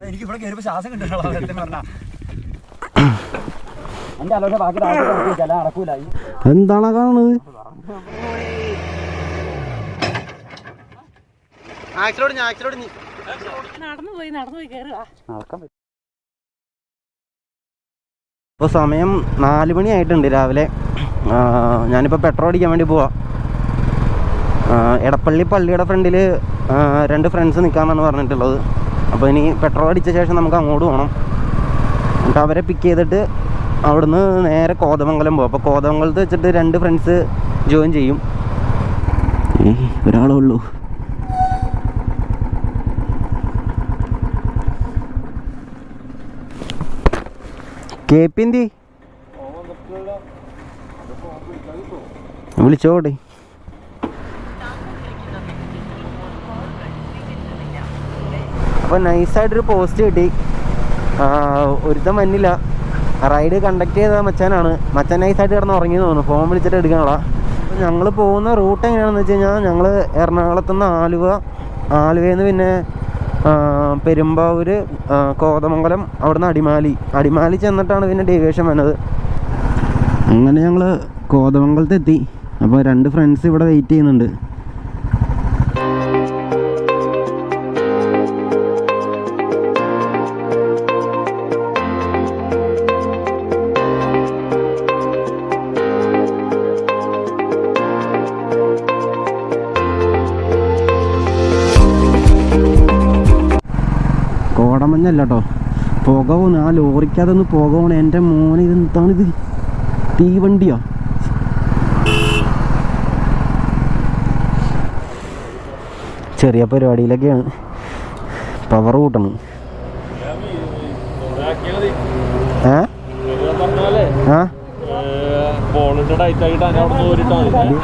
എനിക്ക് ഇവിടെ കയറിയപ്പോ ശ്വാസം കിട്ടുന്നുള്ളൂ സത്യം പറഞ്ഞാ. എന്റെ ആലോചന ബാക്കി ചില നടക്കൂല ഈ എന്താണ് കാണുന്നത്? നടന്നു പോയി നടന്നു പോയി കയറുക നടക്കാൻ പറ്റും. ഇപ്പോൾ സമയം നാല് മണി ആയിട്ടുണ്ട് രാവിലെ. ഞാനിപ്പോ ഞാനിപ്പോൾ പെട്രോൾ അടിക്കാൻ വേണ്ടി പോവാ. എടപ്പള്ളി പള്ളിയുടെ ഫ്രണ്ടിൽ രണ്ട് ഫ്രണ്ട്സ് നിൽക്കാമെന്നാണ് പറഞ്ഞിട്ടുള്ളത്. അപ്പോൾ ഇനി പെട്രോൾ അടിച്ച ശേഷം നമുക്ക് അങ്ങോട്ട് പോകണം എന്നിട്ട് അവരെ പിക്ക് ചെയ്തിട്ട് അവിടുന്ന് നേരെ കോതമംഗലം പോകും അപ്പോൾ കോതമംഗലത്ത് വെച്ചിട്ട് രണ്ട് ഫ്രണ്ട്സ് ജോയിൻ ചെയ്യും. ഒരാളേ ഉള്ളൂ. കെ പി എന്തി വിളിച്ചോട്ടെ. അപ്പോൾ നൈസായിട്ടൊരു പോസ്റ്റ് കിട്ടി. ഒരുത്തം മഞ്ഞില്ല റൈഡ് കണ്ടക്ട് ചെയ്ത മച്ചാനാണ്. മച്ചാൻ നൈസായിട്ട് കിടന്ന് ഉറങ്ങി തോന്നുന്നു. ഫോൺ വിളിച്ചിട്ട് എടുക്കാനുള്ള. ഞങ്ങൾ പോകുന്ന റൂട്ട് എങ്ങനെയാണെന്ന് വെച്ച് കഴിഞ്ഞാൽ ഞങ്ങൾ എറണാകുളത്തു നിന്ന് ആലുവ ആലുവയിൽ നിന്ന് പിന്നെ പെരുമ്പാവൂർ കോതമംഗലം അവിടുന്ന് അടിമാലി. അടിമാലി ചെന്നിട്ടാണ് പിന്നെ ഡേവിയേഷൻ വന്നത്. അങ്ങനെ ഞങ്ങൾ കോതമംഗലത്തെത്തി. അപ്പോൾ രണ്ട് ഫ്രണ്ട്സ് ഇവിടെ വെയിറ്റ് ചെയ്യുന്നുണ്ട്. പുക പോണ് ആ ലോറിക്കകത്തൊന്ന് പുക പോണ് എന്റെ മോനെ ഇത് എന്താണിത് തീവണ്ടിയോ. ചെറിയ പരിപാടിയിലൊക്കെയാണ്. പവർ കൂട്ടണം. ഊരിട്ടാ മതി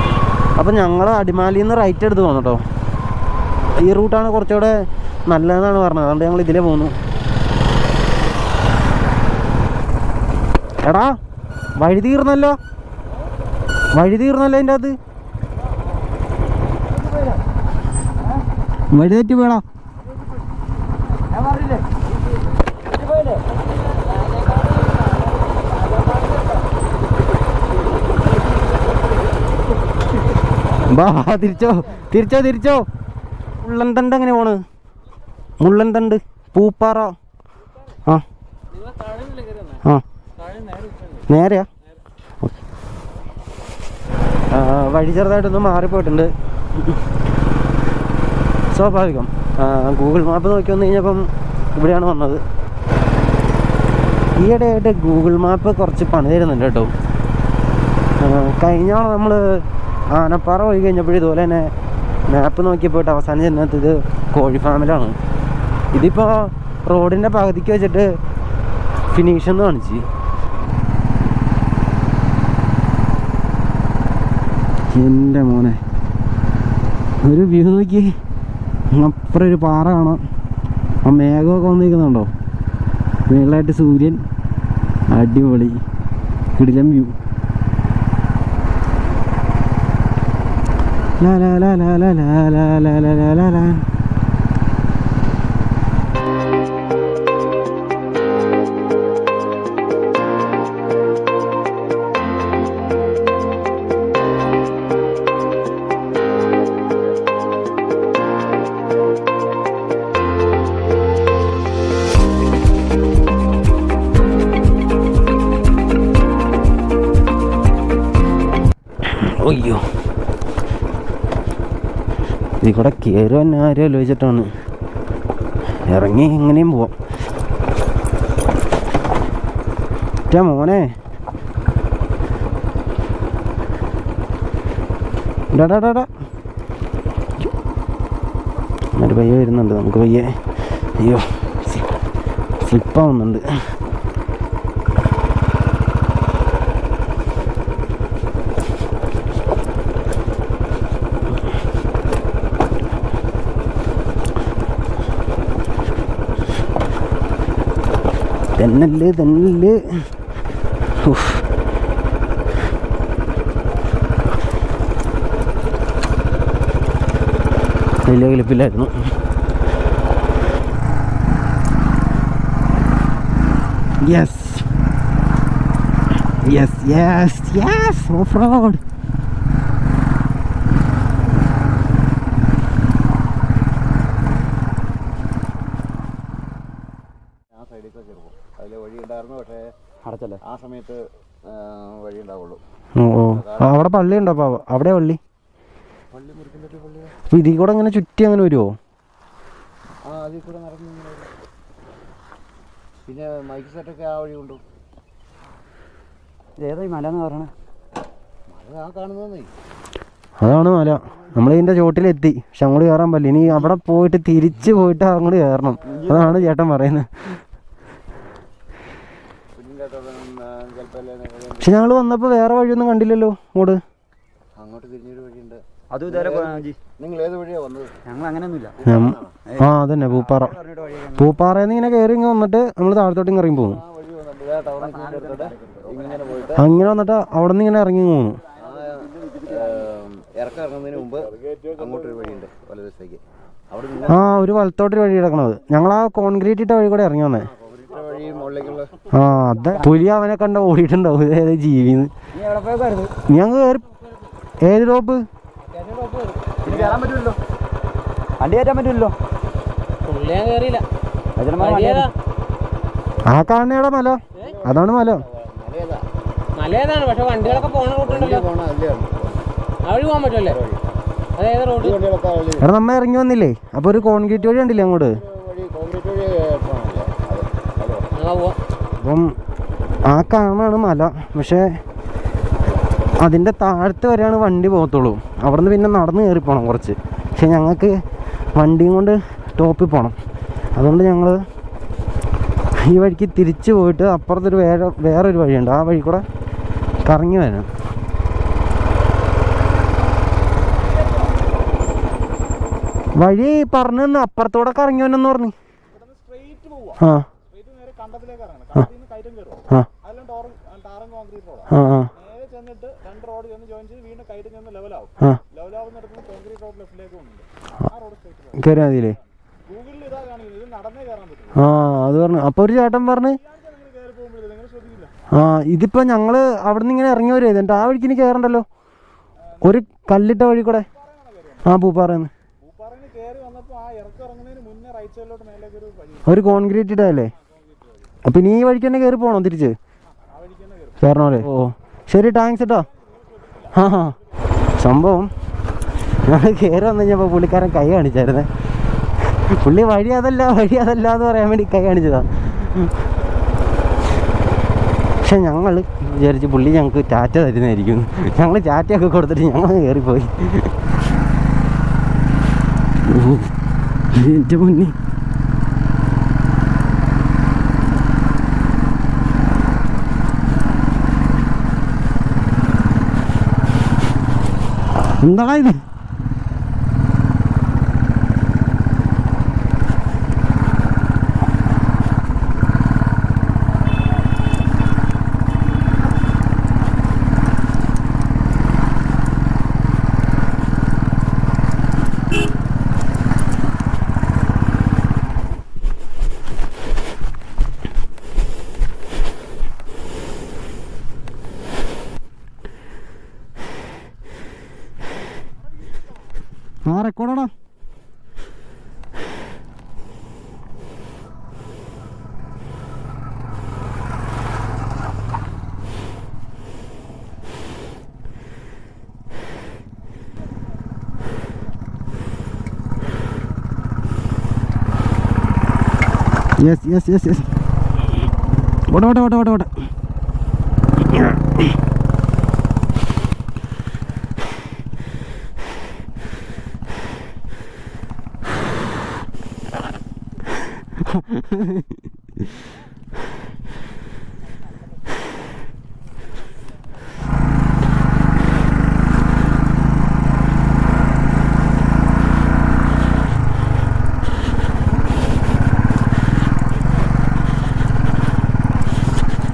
അപ്പം അടിമാലിയിൽ നിന്ന് റൈറ്റ് എടുത്ത് പോന്നു കേട്ടോ ഈ റൂട്ടാണ് കുറച്ചുകൂടെ നല്ലതെന്നാണ് പറഞ്ഞത്. അതുകൊണ്ട് ഞങ്ങൾ ഇതിലേ പോന്നു. എടാ വഴി തീർന്നല്ലോ. വഴി തീർന്നല്ലോ അതിന്റെ അത് വഴി തെറ്റി വേണോ തിരിച്ചോ തിരിച്ചോ തിരിച്ചോ. മുള്ളൻ തണ്ട് എങ്ങനെ പോണ്? മുള്ളൻ തണ്ട് പൂപ്പാറോ. നേരെയാ? വഴി ചെറുതായിട്ടൊന്ന് മാറിപ്പോയിട്ടുണ്ട്. സ്വാഭാവികം. ഗൂഗിൾ മാപ്പ് നോക്കി വന്നു കഴിഞ്ഞപ്പം ഇവിടെയാണ് വന്നത്. ഈയിടെയായിട്ട് ഗൂഗിൾ മാപ്പ് കുറച്ച് പണി തരുന്നുണ്ട് കേട്ടോ. ആ, നമ്മൾ ആനപ്പാറ പോയി കഴിഞ്ഞപ്പോഴും ഇതുപോലെ തന്നെ മാപ്പ് നോക്കിയപ്പോയിട്ട് അവസാനം ചെന്നത് ഇത് കോഴി ഫാമിലാണ് ഇതിപ്പോൾ റോഡിന്റെ പകുതിക്ക് വെച്ചിട്ട് ഫിനിഷ് എന്ന് കാണിച്ച്. എന്റെ മോനെ ഒരു വ്യൂ നോക്കി അപ്പുറം ഒരു പാറ കാണാം ആ മേഘമൊക്കെ വന്നിരിക്കുന്നുണ്ടോ മേളിലായിട്ട് സൂര്യൻ അടിപൊളി കിടിലം view la la la la la la la കൂടെ തന്നെ ആരും ആലോചിച്ചിട്ടാണ്. ഇറങ്ങി എങ്ങനെയും പോവാം. ഒറ്റ മോനെ. ഡാടാടാ ഒരു പയ്യെ വരുന്നുണ്ട് നമുക്ക് പയ്യെ. അയ്യോ സ്ലിപ്പാവുന്നുണ്ട് തെന്നൽ തെന്നൽ. വലിയ കിളിപ്പില്ലായിരുന്നു yes yes yes yes off road. സൈഡിൽ കൂടെ ചെറുപ്പം അതിലെ വഴി ഉണ്ടായിരുന്നു പക്ഷേ അടച്ചല്ലേ? ആ സമയത്ത് വഴി ഉണ്ടാവുള്ളൂ. ഓ അവിടെ പള്ളി ഉണ്ടോ അപ്പോൾ അവിടെ പള്ളി? പള്ളി മുറിക്കുന്നൊരു പള്ളി അപ്പോൾ ഇതിൽ കൂടെ അങ്ങനെ ചുറ്റി അങ്ങനെ വരുമോ ആ അതിൽ കൂടെ നടന്നു ഇങ്ങനെ വരും. പിന്നെ മൈക്ക് സെറ്റൊക്കെ ആ വഴി കൊണ്ടു. ഏതാ ഈ മല എന്ന് പറയണേ മല ആ കാണുന്നേ അതാണ് മല. നമ്മൾ ഇതിന്റെ ചോട്ടിലെത്തി പക്ഷെ അങ്ങോട്ട് കയറാൻ പറ്റില്ല. ഇനി അവിടെ പോയിട്ട് തിരിച്ചു പോയിട്ട് അങ്ങോട്ട് കയറണം. അതാണ് ചേട്ടൻ പറയുന്നത് കുഞ്ഞിന്റെ ചിലപ്പോൾ പക്ഷെ ഞങ്ങൾ വന്നപ്പോൾ വേറെ വഴിയൊന്നും കണ്ടില്ലല്ലോ അങ്ങോട്ട്. അങ്ങോട്ട് തിരിഞ്ഞൊരു വഴിയുണ്ട്. അതും ഇതുവരെ നിങ്ങൾ ഏത് വഴിയാ വന്നത്? ഞങ്ങൾ അങ്ങനെയൊന്നുമില്ല. ആ അതന്നെ പൂപ്പാറ. പൂപ്പാറയിൽ നിന്ന് ഇങ്ങനെ കയറി ഇങ്ങനെ വന്നിട്ട് നമ്മൾ താഴത്തോട്ട് ഇങ്ങനെ ഇറങ്ങി പോകുന്നു പോയിട്ട് അങ്ങനെ വന്നിട്ട് അവിടെ നിന്ന് ഇങ്ങനെ ഇറങ്ങി പോകുന്നു ആ ഏം, ഇറക്കം ഇറങ്ങുന്നതിന് മുമ്പ് അങ്ങോട്ടൊരു വഴിയുണ്ട് വലതുവശത്തേക്ക്. അവിടെ ആ ഒരു വലത്തോട്ടൊരു വഴി കിടക്കണത്. ഞങ്ങൾ ആ കോൺക്രീറ്റ് ഇട്ട വഴി കൂടെ ഇറങ്ങി വന്നേ. ആ അതെ. പുലി അവനെ കണ്ട ഓടിയിട്ടുണ്ടാവും. ഏത് ജീവിന്ന്. നീ എവിടെ പോയതായിരുന്നു ഞങ്ങൾ കയറി. ഏത് ടോപ്പ് വണ്ടി കയറ്റാൻ പറ്റില്ലല്ലോ ആ കാണുന്നയുടെ മല? അതാണ് മല. മലയേതാണ് പക്ഷെ വണ്ടികളൊക്കെ പോണ റൂട്ടുണ്ടല്ലോ പോണ അല്ലേ ആ വഴി പോകാൻ പറ്റുമല്ലേ എടാ നമ്മ ഇറങ്ങി വന്നില്ലേ? അപ്പൊ ഒരു കോൺക്രീറ്റ് വഴി ഉണ്ടല്ലേ അങ്ങോട്ട് വഴി കോൺക്രീറ്റ് വഴി പോകണല്ലേ അത് അത് ആ പോവാം അപ്പം ആ കാണാണ് മല. പക്ഷേ അതിന്റെ താഴത്ത് വരെയാണ് വണ്ടി പോകത്തുള്ളൂ. അവിടെ നിന്ന് പിന്നെ നടന്ന് കയറി പോകണം കുറച്ച്. പക്ഷെ ഞങ്ങൾക്ക് വണ്ടിയും കൊണ്ട് ടോപ്പിൽ പോകണം അതുകൊണ്ട് ഞങ്ങൾ ഈ വഴിക്ക് തിരിച്ചു പോയിട്ട് അപ്പുറത്തൊരു വേറെ വേറൊരു വഴിയുണ്ട്. ആ വഴി കൂടെ കറങ്ങി വരണം. വഴി പറഞ്ഞു അപ്പുറത്തൂടെ കറങ്ങി വന്നെന്ന് പറഞ്ഞു. ആ. കയറിയാൽ മതിയില്ലേ? ആ അത് പറഞ്ഞു. അപ്പോൾ ഒരു ചേട്ടൻ പറഞ്ഞ്. ആ ഇതിപ്പോ ഞങ്ങൾ അവിടെ നിന്ന് ഇങ്ങനെ ഇറങ്ങി വരും എന്നിട്ട് ആ വഴിക്ക് ഇനി കയറണ്ടല്ലോ? ഒരു കല്ലിട്ട വഴി കൂടെ? ആ പൂപ്പാറന്ന്. ഒരു കോൺക്രീറ്റ് ഇട്ടല്ലേ അപ്പം ഇനി ഈ വഴിക്ക് തന്നെ കയറി പോകണം തിരിച്ച്? കയറണോ ഓ ശരി താങ്ക്സ് കേട്ടോ ആ സംഭവം ഞങ്ങൾ കയറി വന്നു കഴിഞ്ഞപ്പോൾ പുള്ളിക്കാരൻ കൈ കാണിച്ചായിരുന്നേ. പുള്ളി വഴി അതല്ല വഴി അതല്ല എന്ന് പറയാൻ വേണ്ടി കൈ കാണിച്ചതാ. പക്ഷെ ഞങ്ങൾ വിചാരിച്ച് പുള്ളി ഞങ്ങൾക്ക് ടാറ്റ തരുന്നതായിരിക്കും. ഞങ്ങൾ ടാറ്റയൊക്കെ കൊടുത്തിട്ട് ഞങ്ങൾ കയറിപ്പോയി എന്റെ മുന്നിൽ എന്താടാ ഇത് ആ യെസ് യെസ് യെസ് യെസ് ഓട്ടെ ഓട്ടെ ഓട്ടെ ഓട്ടെ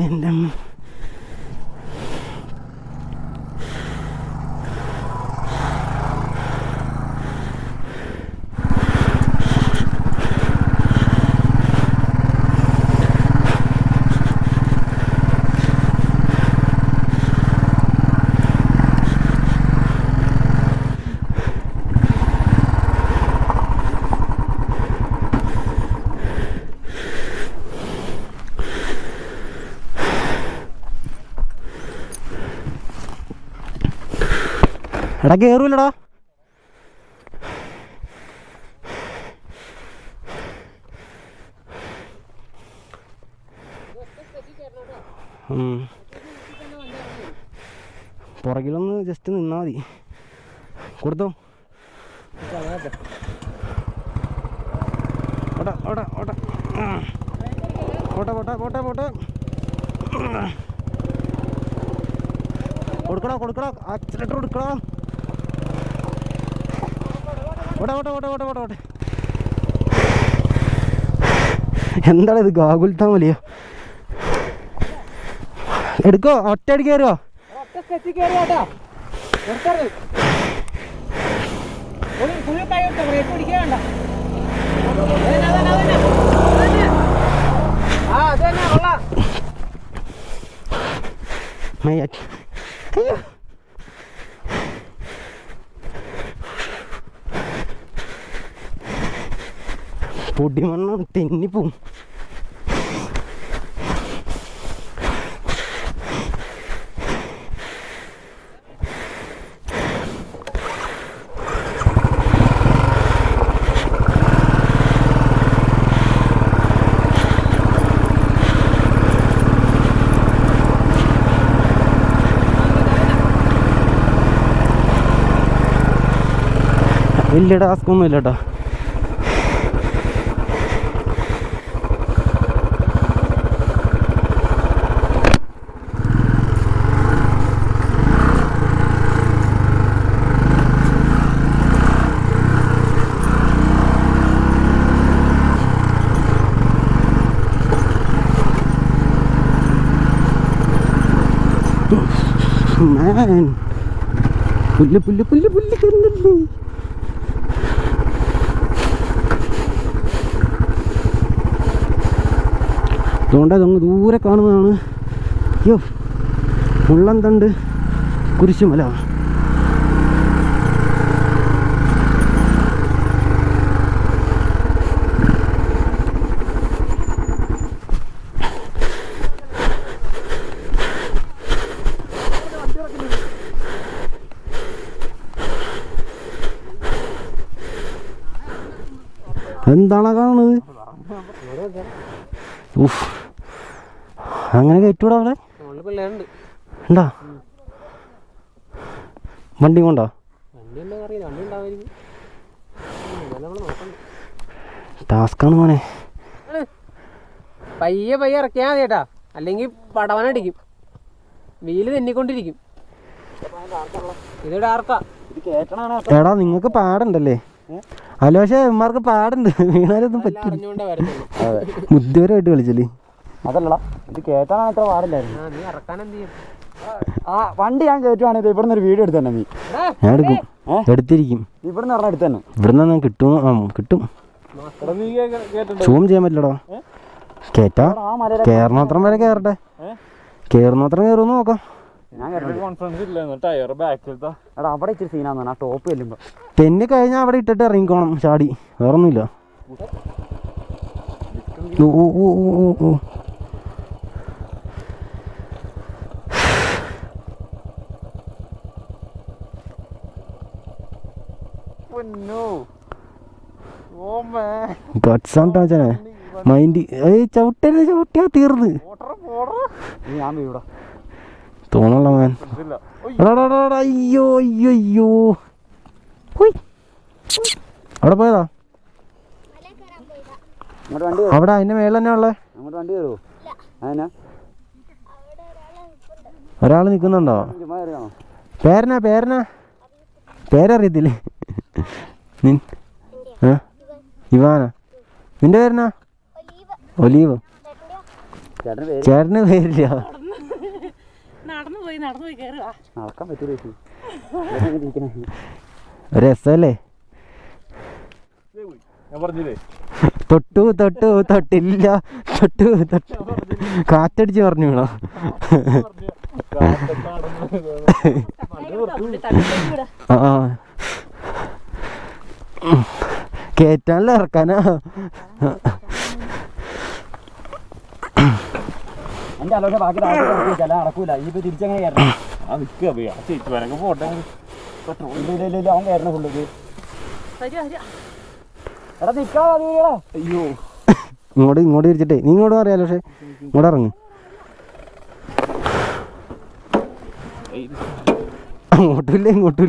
എന്റെ അമ്മ. എടാ കേറൂലടാ. ഉം. പുറകിലൊന്ന് ജസ്റ്റ് നിന്നാ മതി. കൊടുത്തോ. ഓട്ടെ ഓട്ടെ ഓട്ടെ. പോട്ടെ പോട്ടെ പോട്ടെ പോട്ടെ. കൊടുക്കടാ കൊടുക്കടാ. ആക്സിലേറ്റർ കൊടുക്കടാ. ഓട്ടെ ഓട്ടെ ഓട്ടെ ഓട്ടെ ഓട്ടെ എന്താണ് ഇത് ഗാഗുൽത്താ മലിയോ എടുക്കോ ഒറ്റ അടി കയറുമോ ഒറ്റ സ്കെച്ച് കയറിയാട്ടാ നിർത്തരുത് ഫുൾ ഫുൾ കൈ ഇട്ടോ ബ്രേക്ക് പിടിക്കണ്ട അതന്നെ അതന്നെ അതന്നെ അതന്നെ. ആ അത് തന്നെ കൊള്ളാം മയ്യാറ്റ്. അയ്യോ പൊടിമണ്ണ് തെന്നിപ്പോവും വലിയ ടാസ്ക് ഒന്നും ഇല്ല കേട്ടോ Man. പുല്ല് പുല്ല് പുല്ല് പുല്ല് കയറുന്നില്ലേ അതുകൊണ്ട് അതങ്ങ് ദൂരെ കാണുന്നതാണ്. അയ്യോ ഉള്ളംതണ്ട് കുരിശുമല. എന്താണ് കാണുന്നത്? ഉഫ്. അങ്ങനെ കയറ്റൂടാ അവിടെ? ഉണ്ടാ? വണ്ടി കൊണ്ടോ? ടാസ്ക്കാണ് മോനെ. പയ്യെ പയ്യെ ഇറക്കിയാൽ മതി അല്ലെങ്കിൽ പടവനടിക്കും വീൽ തെന്നിക്കൊണ്ടിരിക്കും. ഇത് ഡാർക്കാ. എടാ നിങ്ങൾക്ക് പാടുണ്ടല്ലേ? അല്ല പക്ഷെ ഇമാർക്ക് പാടുണ്ട്. വീണാലൊന്നും വരത്തുള്ളൂ. ബുദ്ധിപരമായിട്ട് കളിച്ചല്ലേ അതല്ലടാ ഇത് കേട്ടാണ് അത്ര പാടില്ലായിരുന്നു ആ നീ ഇറക്കാൻ എന്ത് ആ വണ്ടി ഞാൻ കയറ്റുവാണെങ്കിൽ ഇവിടുന്ന് ഒരു വീഡിയോ എടുത്തു തന്നെ നീ. ഞാൻ എടുക്കും. എടുത്തിരിക്കും. ഇവിടുന്ന് പറഞ്ഞാൽ എടുത്തു തന്നെ. ഇവിടുന്ന് ഞാൻ കിട്ടും. ആ കിട്ടും. എടാ നീ കേ- സൂം ചെയ്യാൻ പറ്റില്ലടാ. കേറ്റാ. കയറുന്നത്രം വരെ കേറട്ടെ. കയറുന്നത്രം കയറുമെന്ന് നോക്കാം. കോൺഫിഡൻസ് ഇല്ല? ടയർ എടാ അവിടെ ആ ടോപ്പ് തെന്നി കഴിഞ്ഞാ അവിടെ ഇട്ടിട്ട് ഇറങ്ങിക്കോണം ചാടി. വേറൊന്നുമില്ല. മൈൻഡ് ചവിട്ടരുത് ചവിട്ടിയാ തീർന്ന്. ഞാൻ വീടാ തോന്നല്ല മാൻ അയ്യോ അയ്യോ അയ്യോ. അവിടെ പോയതാ? അവിടെ അതിന്റെ മേളിൽ തന്നെ ഉള്ളേ? ഒരാൾ നിൽക്കുന്നുണ്ടോ പേരനാ പേരനാ പേരറിയത്തില്ലേ? ഇവാനാ? നിന്റെ പേരനാ ഒലീവ്. ചേട്ടന് പേരില്ല. നടന്നു പോയി നടന്നു പോയി കേറുക നടക്കാൻ പറ്റൂല രസല്ലേ ഞാൻ പറഞ്ഞില്ലേ? തൊട്ടു തൊട്ടു തൊട്ടില്ല. തൊട്ടു തൊട്ടു. കാറ്റടിച്ച് പറഞ്ഞു വീണോ ആ കേറ്റാനല്ല ഇറക്കാനാ? എന്റെ അലോട്ടെ ബാക്കി നടക്കൂല നടക്കൂല. ഇപ്പൊ തിരിച്ചങ്ങനെ കയറണം ആ നിൽക്കുക ആ ചേച്ചി വരങ്ങ് പോട്ടെ. പെട്രോൾ. ഇല്ല ഇല്ല ഇല്ല അവൻ കയറണ ഫുള്ള് എടാ നിക്കാ അയ്യോ. ഇങ്ങോട്ട് ഇങ്ങോട്ട് തിരിച്ചിട്ടേ. നീ ഇങ്ങോട്ട് അറിയാലോ പക്ഷേ ഇങ്ങോട്ട് ഇറങ്ങ്. അങ്ങോട്ടും ഇല്ല ഇങ്ങോട്ടും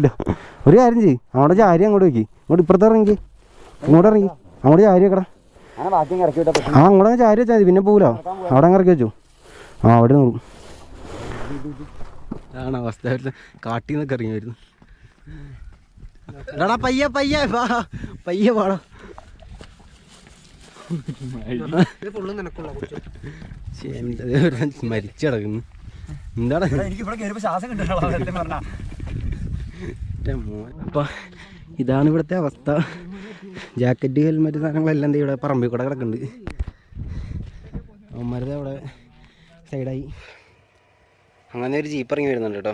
ഒരു കാര്യം ചെയ്യ്. അവിടെ ചാരി അങ്ങോട്ട് വെക്കി. ഇങ്ങോട്ട് ഇപ്പുറത്ത് ഇറങ്ങി. ഇങ്ങോട്ട് ഇറങ്ങി. അങ്ങോട്ട് ചാരി വെക്കടാ. ആ അങ്ങോട്ട് ജാരി ചാരി വെച്ചാൽ മതി. പിന്നെ പോകൂല അവിടെ അങ്ങ് ഇറക്കി വെച്ചു. ആ അവിടെ നോക്കും അവസ്ഥ. കാട്ടിൽ നിന്നൊക്കെ ഇറങ്ങി വരുന്നു എടാ പയ്യ പയ്യ വാ. പയ്യ പാടാ മരിച്ചു കിടക്കുന്നു. എന്താടാ അപ്പം ഇതാണ് ഇവിടത്തെ അവസ്ഥ. ജാക്കറ്റ് ഹെൽമെറ്റ് സാധനങ്ങളെല്ലാം ദേ ഇവിടെ പറമ്പിൽ കൂടെ കിടക്കുന്നുണ്ട്. അവന്മാരുടെ അവിടെ സൈഡായി. അങ്ങനെ ഒരു ജീപ്പ് ഇറങ്ങി വരുന്നുണ്ട് കേട്ടോ.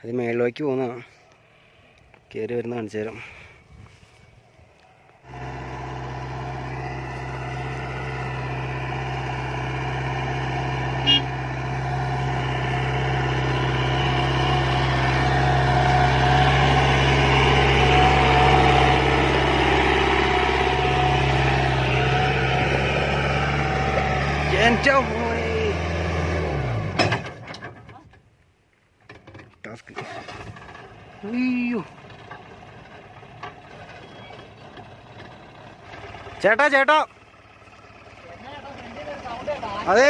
അത് മേളിലേക്ക് പോകുന്ന കയറി വരുന്ന കാണിച്ചു തരാം എന്റെ മോനെ ടാസ്ക് അയ്യോ ചേട്ടാ ചേട്ടാ. അതെ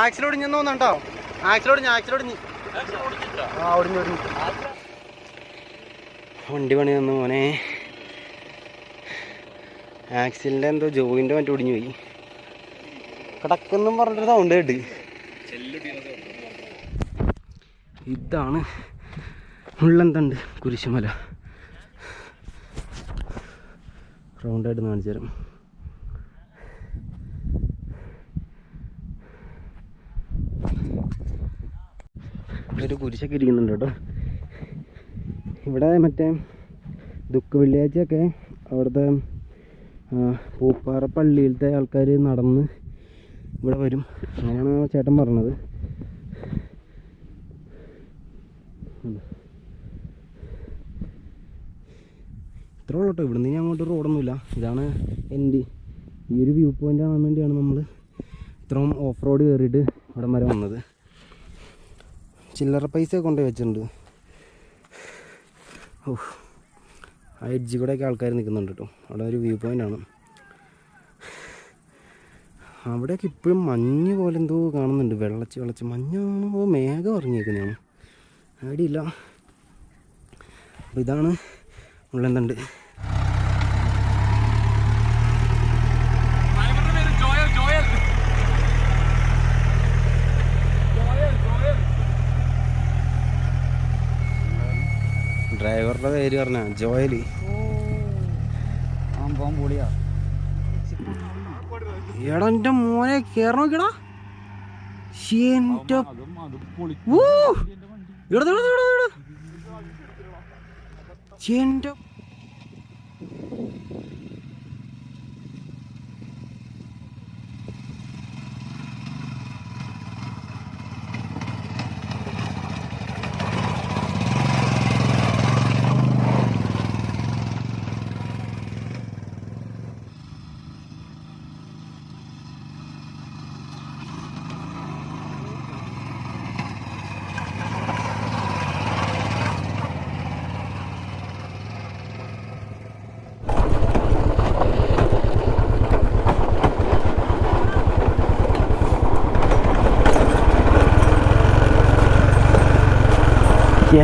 ആക്സിൽ ഒടിഞ്ഞെന്ന് തോന്നുന്നുണ്ടോ ആക്സിൽ ഒടിഞ്ഞു ആക്സിൽ ഒടിഞ്ഞു. ആ ഒടിഞ്ഞു ഒടിഞ്ഞു. വണ്ടി പണി തന്നു മോനെ. ആക്സിലിന്റെ എന്തോ ജോയിന്റെ മറ്റു ഒടിഞ്ഞു പോയി. കിടക്കെന്നും പറഞ്ഞിട്ട് സൗണ്ട് കേട്ട്. ഇതാണ് മുള്ളന്തണ്ട് കുരിശുമല. റൗണ്ടായിട്ട് കാണിച്ചു തരാം. ഒരു കുരിശൊക്കെ ഇരിക്കുന്നുണ്ട് കേട്ടോ. ഇവിടെ മറ്റേ ദുഃഖ വെള്ളിയാഴ്ചയൊക്കെ അവിടുത്തെ പൂപ്പാറ പള്ളിയിലത്തെ ആൾക്കാർ നടന്ന് ഇവിടെ വരും. അങ്ങനെയാണ് ചേട്ടൻ പറഞ്ഞത്? ഇത്ര ഉള്ളൂ കേട്ടോ. ഇവിടുന്ന് ഇനി അങ്ങോട്ട് റോഡൊന്നുമില്ല. ഇതാണ് എന്റെ ഈ ഒരു വ്യൂ പോയിന്റ് കാണാൻ വേണ്ടിയാണ് നമ്മൾ ഇത്രയും ഓഫ് റോഡ് കയറിയിട്ട് ഇവിടം വരെ വന്നത്. ചില്ലറ പൈസ കൊണ്ടുപോയി വെച്ചിട്ടുണ്ട്. ആ എഡ്ജി കൂടെയൊക്കെ ആൾക്കാർ നിൽക്കുന്നുണ്ട് കേട്ടോ അവിടെ ഒരു വ്യൂ പോയിന്റ് ആണ്. അവിടെയൊക്കെ ഇപ്പോഴും മഞ്ഞ് പോലെ എന്തോ കാണുന്നുണ്ട്. വെള്ളച്ച് വെള്ളച്ച് മഞ്ഞാണോ മേഘം ഇറങ്ങിയേക്കുന്നതാണ് ഐഡിയില്ല അപ്പോൾ ഇതാണ് ഉള്ളെന്തുണ്ട് ഡ്രൈവറുടെ പേര് പറഞ്ഞ ജോയലി. എടന്റെ എടാ മോനെ കയറി നോക്കിടാ എന്റെ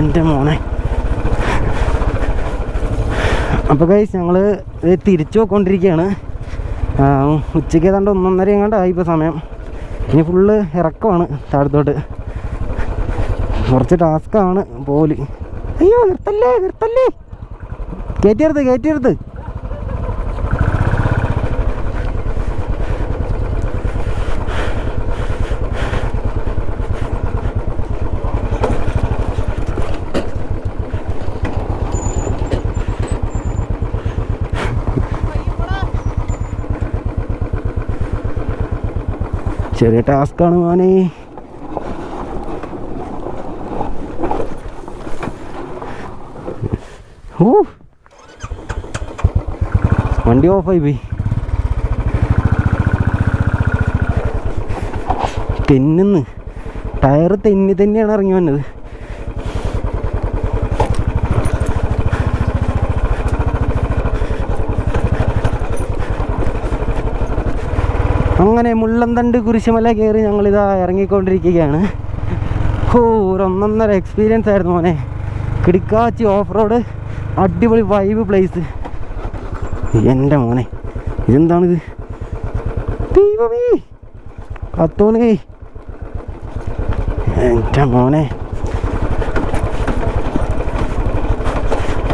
എന്റെ മോനെ. അപ്പോൾ കൈസ് ഞങ്ങൾ തിരിച്ചു പോയിക്കൊണ്ടിരിക്കുകയാണ് ഉച്ചയ്ക്ക് ഏതാണ്ട് ഒന്നൊന്നര എങ്ങാണ്ടായി ഇപ്പോൾ സമയം. ഇനി ഫുള്ള് ഇറക്കമാണ് താഴത്തോട്ട്. കുറച്ച് ടാസ്ക്കാണ് പോൽ അയ്യോ നിർത്തല്ലേ നിർത്തല്ലേ. കയറ്റിയെടുത്ത് കയറ്റിയെടുത്ത് ചെറിയ ടാസ്ക്കാണ് മോനെ. ഓ വണ്ടി ഓഫായി പോയി. തെന്നുന്ന്. ടയർ തെന്നി തന്നെയാണ് ഇറങ്ങി വന്നത്. അങ്ങനെ മുള്ളന്തണ്ട് കുരിശുമല കയറി ഞങ്ങളിതാ ഇറങ്ങിക്കൊണ്ടിരിക്കുകയാണ്. ഓ ഒരു ഒന്നൊന്നര എക്സ്പീരിയൻസ് ആയിരുന്നു മോനെ. കിടിക്കാച്ചി ഓഫ് റോഡ് അടിപൊളി വൈബ് പ്ലേസ് എന്റെ മോനെ ഇതെന്താണിത്? ദൈവമേ എന്റെ മോനെ.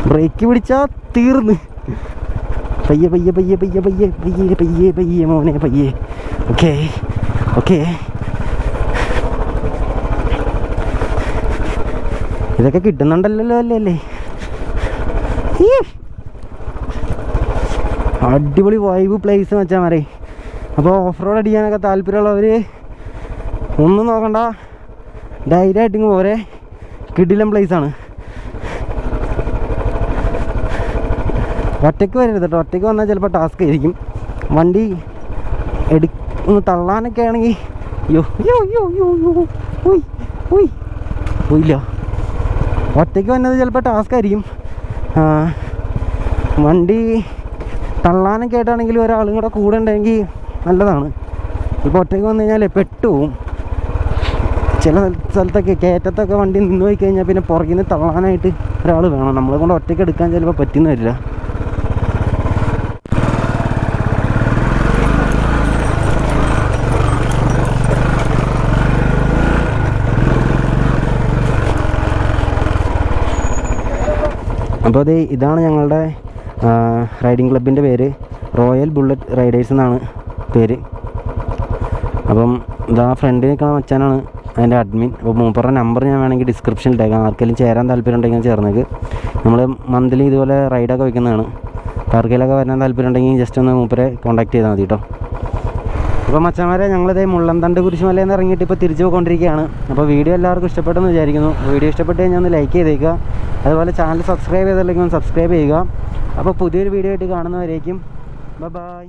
ബ്രേക്ക് പിടിച്ചാ തീർന്ന്. പയ്യെ പയ്യെ പയ്യെ പയ്യെ പയ്യെ പയ്യെ പയ്യെ പയ്യെ മോനെ പയ്യെ. ഓക്കെ. Okay. ഇതൊക്കെ കിട്ടുന്നുണ്ടല്ലോ അല്ലേ അല്ലേ? അടിപൊളി വൈബ് പ്ലേസ് വെച്ചാൽ മതി. അപ്പോൾ ഓഫ് റോഡ് അടിക്കാനൊക്കെ താല്പര്യമുള്ളവർ ഒന്നും നോക്കണ്ട. ധൈര്യമായിട്ട് ഇങ്ങ് പോരെ. കിടിലം ആണ്. ഒറ്റയ്ക്ക് വരരുത് കേട്ടോ ഒറ്റയ്ക്ക് വന്നാൽ ചിലപ്പോൾ ടാസ്ക് ആയിരിക്കും. വണ്ടി എടു ഒന്ന് തള്ളാനൊക്കെ ആണെങ്കിൽ യോ പോയില്ല. ഒറ്റയ്ക്ക് വന്നത് ചിലപ്പോൾ ടാസ്ക് ആയിരിക്കും. വണ്ടി തള്ളാനൊക്കെ ആയിട്ടാണെങ്കിൽ ഒരാളും കൂടെ കൂടെ ഉണ്ടെങ്കിൽ നല്ലതാണ്. ഇപ്പോൾ ഒറ്റയ്ക്ക് വന്നു കഴിഞ്ഞാൽ പെട്ടുപോകും ചില സ്ഥല- സ്ഥലത്തൊക്കെ കയറ്റത്തൊക്കെ വണ്ടി നിന്ന് പോയി കഴിഞ്ഞാൽ പിന്നെ പുറകിൽ നിന്ന് തള്ളാനായിട്ട് ഒരാൾ വേണം. നമ്മളെ കൊണ്ട് ഒറ്റയ്ക്ക് എടുക്കാൻ ചിലപ്പോൾ പറ്റുന്ന വരില്ല അപ്പോൾ അത് ഇതാണ് ഞങ്ങളുടെ റൈഡിംഗ് ക്ലബിന്റെ പേര്. റോയൽ ബുള്ളറ്റ് റൈഡേഴ്സ് എന്നാണ് പേര്. അപ്പം ഇതാ ഫ്രണ്ട് നിൽക്കുന്ന മച്ചാനാണ് അതിന്റെ അഡ്മിൻ അപ്പോൾ മൂപ്പറുടെ നമ്പർ ഞാൻ വേണമെങ്കിൽ ഡിസ്ക്രിപ്ഷൻ ഇട്ടേക്കാം. ആർക്കെങ്കിലും ചേരാൻ താല്പര്യം ഉണ്ടെങ്കിൽ ചേർന്നേക്ക്. നമ്മൾ മന്ത്ലി ഇതുപോലെ റൈഡൊക്കെ വയ്ക്കുന്നതാണ് ആർക്കെങ്കിലൊക്കെ വരാൻ താല്പര്യം ഉണ്ടെങ്കിൽ ജസ്റ്റ് ഒന്ന് മൂപ്പരെ കോൺടാക്ട് ചെയ്താൽ മതി കേട്ടോ അപ്പോൾ മച്ചന്മാരെ ഞങ്ങളിതേ മുള്ളന്തണ്ട് കുരിശുമലയിൽ നിന്ന് ഇറങ്ങിയിട്ട് ഇപ്പോൾ തിരിച്ചു പോയിക്കൊണ്ടിരിക്കുകയാണ്. അപ്പോൾ വീഡിയോ എല്ലാവർക്കും ഇഷ്ടപ്പെട്ടെന്ന് വിചാരിക്കുന്നു. വീഡിയോ ഇഷ്ടപ്പെട്ട് കഴിഞ്ഞാൽ ഒന്ന് ലൈക്ക് ചെയ്തേക്കുക അതുപോലെ ചാനൽ സബ്സ്ക്രൈബ് ചെയ്തില്ലെങ്കിൽ ഒന്ന് സബ്സ്ക്രൈബ് ചെയ്യുക. അപ്പോൾ പുതിയൊരു വീഡിയോ ആയിട്ട് കാണുന്നവരേക്കും. ബൈ